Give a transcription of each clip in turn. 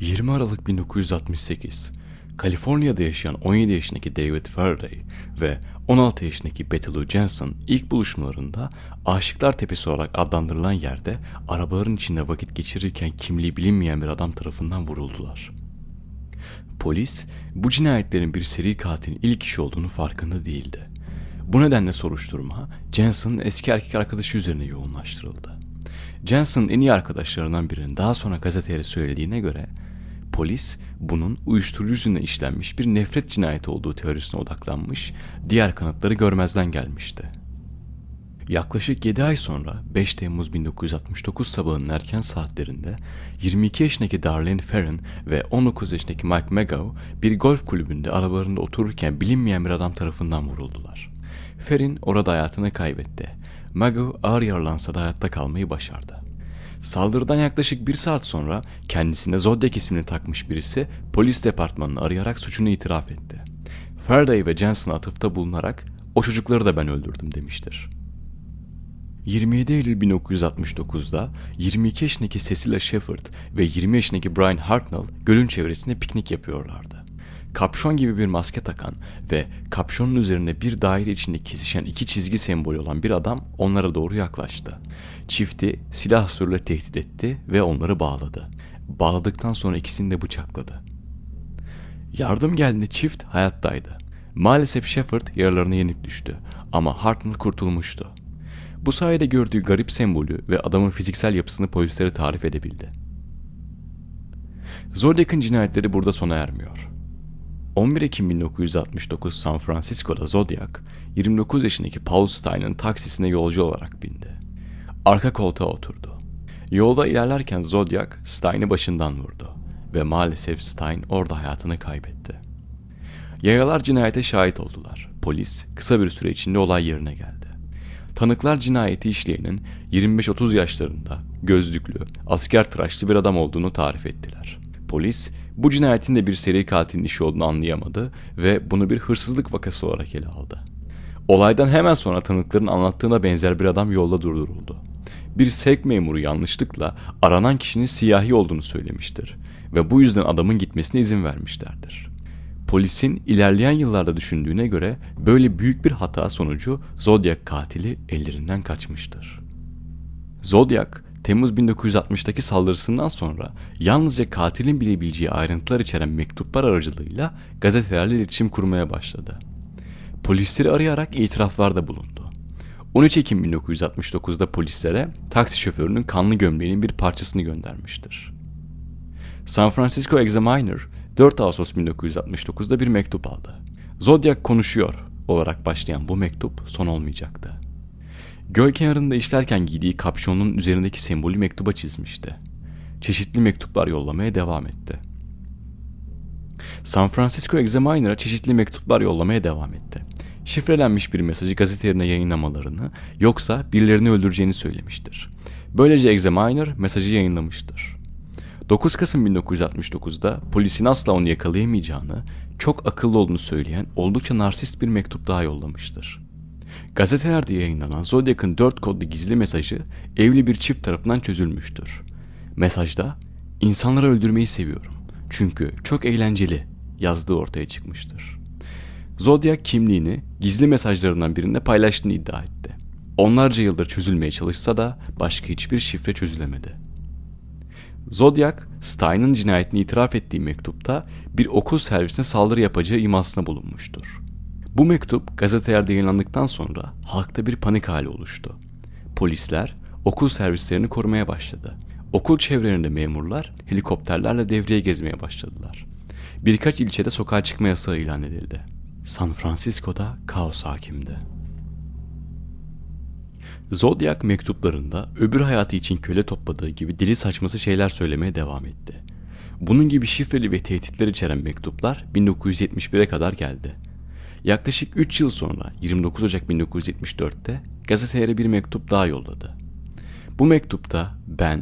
20 Aralık 1968, Kaliforniya'da yaşayan 17 yaşındaki David Faraday ve 16 yaşındaki Betty Lou Jensen ilk buluşmalarında Aşıklar Tepesi olarak adlandırılan yerde arabaların içinde vakit geçirirken kimliği bilinmeyen bir adam tarafından vuruldular. Polis bu cinayetlerin bir seri katilin ilk işi olduğunu farkında değildi. Bu nedenle soruşturma Jensen'ın eski erkek arkadaşı üzerine yoğunlaştırıldı. Jensen'ın en iyi arkadaşlarından birinin daha sonra gazeteye söylediğine göre polis bunun uyuşturucu yüzünden işlenmiş bir nefret cinayeti olduğu teorisine odaklanmış, diğer kanıtları görmezden gelmişti. Yaklaşık 7 ay sonra 5 Temmuz 1969 sabahının erken saatlerinde 22 yaşındaki Darlene Ferrin ve 19 yaşındaki Mike Magau bir golf kulübünde arabalarında otururken bilinmeyen bir adam tarafından vuruldular. Ferrin orada hayatını kaybetti. Magau ağır yaralansa da hayatta kalmayı başardı. Saldırıdan yaklaşık bir saat sonra kendisine Zodiac ismini takmış birisi polis departmanını arayarak suçunu itiraf etti. Faraday ve Jensen atıfta bulunarak o çocukları da ben öldürdüm demiştir. 27 Eylül 1969'da 22 yaşındaki Cecilia Shepard ve 20 yaşındaki Brian Hartnell gölün çevresinde piknik yapıyorlardı. Kapşon gibi bir maske takan ve kapşonun üzerinde bir daire içinde kesişen iki çizgi sembolü olan bir adam onlara doğru yaklaştı. Çifti silah sürle tehdit etti ve onları bağladı. Bağladıktan sonra ikisini de bıçakladı. Yardım geldiğinde çift hayattaydı. Maalesef Shepard yaralarına yenik düştü ama Hartnell kurtulmuştu. Bu sayede gördüğü garip sembolü ve adamın fiziksel yapısını polislere tarif edebildi. Zodiac'ın cinayetleri burada sona ermiyor. 11 Ekim 1969 San Francisco'da Zodiac, 29 yaşındaki Paul Stein'ın taksisine yolcu olarak bindi. Arka koltuğa oturdu. Yolda ilerlerken Zodiac, Stein'i başından vurdu ve maalesef Stein orada hayatını kaybetti. Yayalar cinayete şahit oldular. Polis kısa bir süre içinde olay yerine geldi. Tanıklar cinayeti işleyenin 25-30 yaşlarında gözlüklü, asker tıraşlı bir adam olduğunu tarif ettiler. Polis bu cinayetin de bir seri katilin işi olduğunu anlayamadı ve bunu bir hırsızlık vakası olarak ele aldı. Olaydan hemen sonra tanıkların anlattığına benzer bir adam yolda durduruldu. Bir sevk memuru yanlışlıkla aranan kişinin siyahi olduğunu söylemiştir ve bu yüzden adamın gitmesine izin vermişlerdir. Polisin ilerleyen yıllarda düşündüğüne göre böyle büyük bir hata sonucu Zodiac katili ellerinden kaçmıştır. Zodiac, Temmuz 1960'daki saldırısından sonra yalnızca katilin bilebileceği ayrıntılar içeren mektuplar aracılığıyla gazetelerle iletişim kurmaya başladı. Polisleri arayarak itiraflarda bulundu. 13 Ekim 1969'da polislere taksi şoförünün kanlı gömleğinin bir parçasını göndermiştir. San Francisco Examiner 4 Ağustos 1969'da bir mektup aldı. Zodiac konuşuyor olarak başlayan bu mektup son olmayacaktı. Göl kenarında işlerken giydiği kapşonun üzerindeki sembolü mektuba çizmişti. Çeşitli mektuplar yollamaya devam etti. San Francisco Examiner'a çeşitli mektuplar yollamaya devam etti. Şifrelenmiş bir mesajı gazetelerine yayınlamalarını yoksa birilerini öldüreceğini söylemiştir. Böylece Examiner mesajı yayınlamıştır. 9 Kasım 1969'da polisin asla onu yakalayamayacağını, çok akıllı olduğunu söyleyen oldukça narsist bir mektup daha yollamıştır. Gazetelerde yayınlanan Zodiac'ın 4 kodlu gizli mesajı evli bir çift tarafından çözülmüştür. Mesajda insanları öldürmeyi seviyorum çünkü çok eğlenceli yazdığı ortaya çıkmıştır. Zodiac kimliğini gizli mesajlarından birinde paylaştığını iddia etti. Onlarca yıldır çözülmeye çalışsa da başka hiçbir şifre çözülemedi. Zodiac, Stein'ın cinayetini itiraf ettiği mektupta bir okul servisine saldırı yapacağı imasına bulunmuştur. Bu mektup gazetelerde yayınlandıktan sonra halkta bir panik hali oluştu. Polisler okul servislerini korumaya başladı. Okul çevrelerinde memurlar helikopterlerle devreye gezmeye başladılar. Birkaç ilçede sokağa çıkma yasağı ilan edildi. San Francisco'da kaos hakimdi. Zodiac mektuplarında öbür hayatı için köle topladığı gibi deli saçması şeyler söylemeye devam etti. Bunun gibi şifreli ve tehditler içeren mektuplar 1971'e kadar geldi. Yaklaşık 3 yıl sonra 29 Ocak 1974'te gazetelere bir mektup daha yolladı. Bu mektupta ben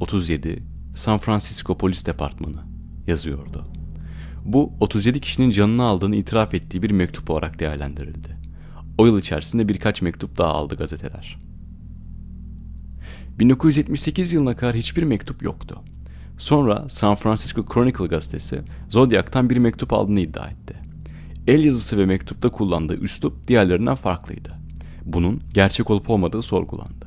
37 San Francisco Polis Departmanı yazıyordu. Bu 37 kişinin canını aldığını itiraf ettiği bir mektup olarak değerlendirildi. O yıl içerisinde birkaç mektup daha aldı gazeteler. 1978 yılına kadar hiçbir mektup yoktu. Sonra San Francisco Chronicle gazetesi Zodiac'tan bir mektup aldığını iddia etti. El yazısı ve mektupta kullandığı üslup diğerlerinden farklıydı. Bunun gerçek olup olmadığı sorgulandı.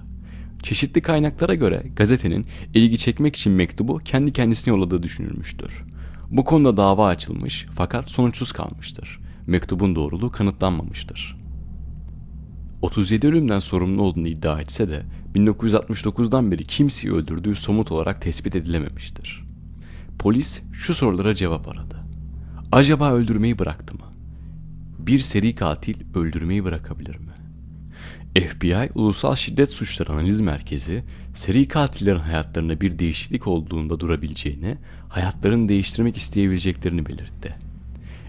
Çeşitli kaynaklara göre gazetenin ilgi çekmek için mektubu kendi kendisine yolladığı düşünülmüştür. Bu konuda dava açılmış fakat sonuçsuz kalmıştır. Mektubun doğruluğu kanıtlanmamıştır. 37 ölümden sorumlu olduğunu iddia etse de 1969'dan beri kimseyi öldürdüğü somut olarak tespit edilememiştir. Polis şu sorulara cevap aradı. Acaba öldürmeyi bıraktı mı? Bir seri katil öldürmeyi bırakabilir mi? FBI Ulusal Şiddet Suçları Analiz Merkezi, seri katillerin hayatlarında bir değişiklik olduğunda durabileceğini, hayatlarını değiştirmek isteyebileceklerini belirtti.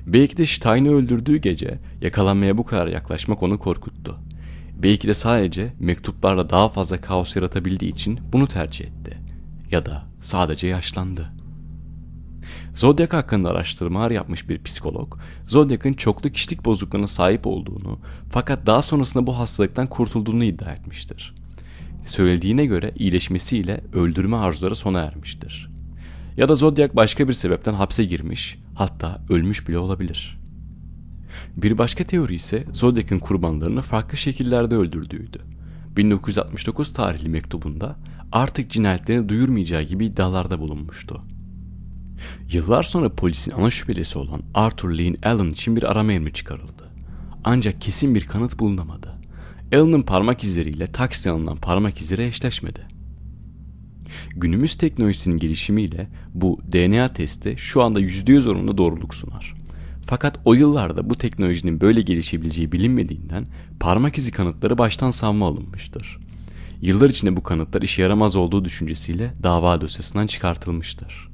Belki de Stein'i öldürdüğü gece yakalanmaya bu kadar yaklaşmak onu korkuttu. Belki de sadece mektuplarla daha fazla kaos yaratabildiği için bunu tercih etti. Ya da sadece yaşlandı. Zodiac hakkında araştırmalar yapmış bir psikolog, Zodiac'ın çoklu kişilik bozukluğuna sahip olduğunu fakat daha sonrasında bu hastalıktan kurtulduğunu iddia etmiştir. Söylediğine göre iyileşmesiyle öldürme arzuları sona ermiştir. Ya da Zodiac başka bir sebepten hapse girmiş, hatta ölmüş bile olabilir. Bir başka teori ise Zodiac'ın kurbanlarını farklı şekillerde öldürdüğüydü. 1969 tarihli mektubunda artık cinayetlerini duyurmayacağı gibi iddialarda bulunmuştu. Yıllar sonra polisin ana şüphelisi olan Arthur Lean Allen için bir arama emri çıkarıldı. Ancak kesin bir kanıt bulunamadı. Allen'ın parmak izleriyle taksiden alınan parmak izleri eşleşmedi. Günümüz teknolojisinin gelişimiyle bu DNA testi şu anda %100 oranında doğruluk sunar. Fakat o yıllarda bu teknolojinin böyle gelişebileceği bilinmediğinden parmak izi kanıtları baştan savma alınmıştır. Yıllar içinde bu kanıtlar işe yaramaz olduğu düşüncesiyle dava dosyasından çıkartılmıştır.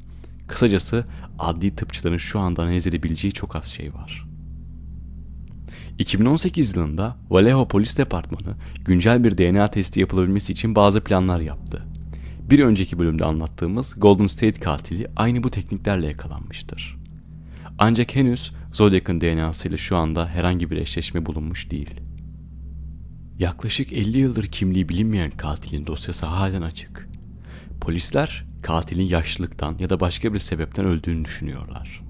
Kısacası adli tıpçıların şu anda analiz edebileceği çok az şey var. 2018 yılında Vallejo Polis Departmanı güncel bir DNA testi yapılabilmesi için bazı planlar yaptı. Bir önceki bölümde anlattığımız Golden State katili aynı bu tekniklerle yakalanmıştır. Ancak henüz Zodiac'ın DNA'sıyla şu anda herhangi bir eşleşme bulunmuş değil. Yaklaşık 50 yıldır kimliği bilinmeyen katilin dosyası halen açık. Polisler katilin yaşlılıktan ya da başka bir sebepten öldüğünü düşünüyorlar.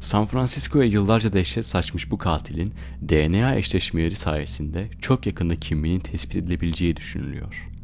San Francisco'ya yıllarca dehşet saçmış bu katilin DNA eşleşmeleri sayesinde çok yakında kimliğinin tespit edilebileceği düşünülüyor.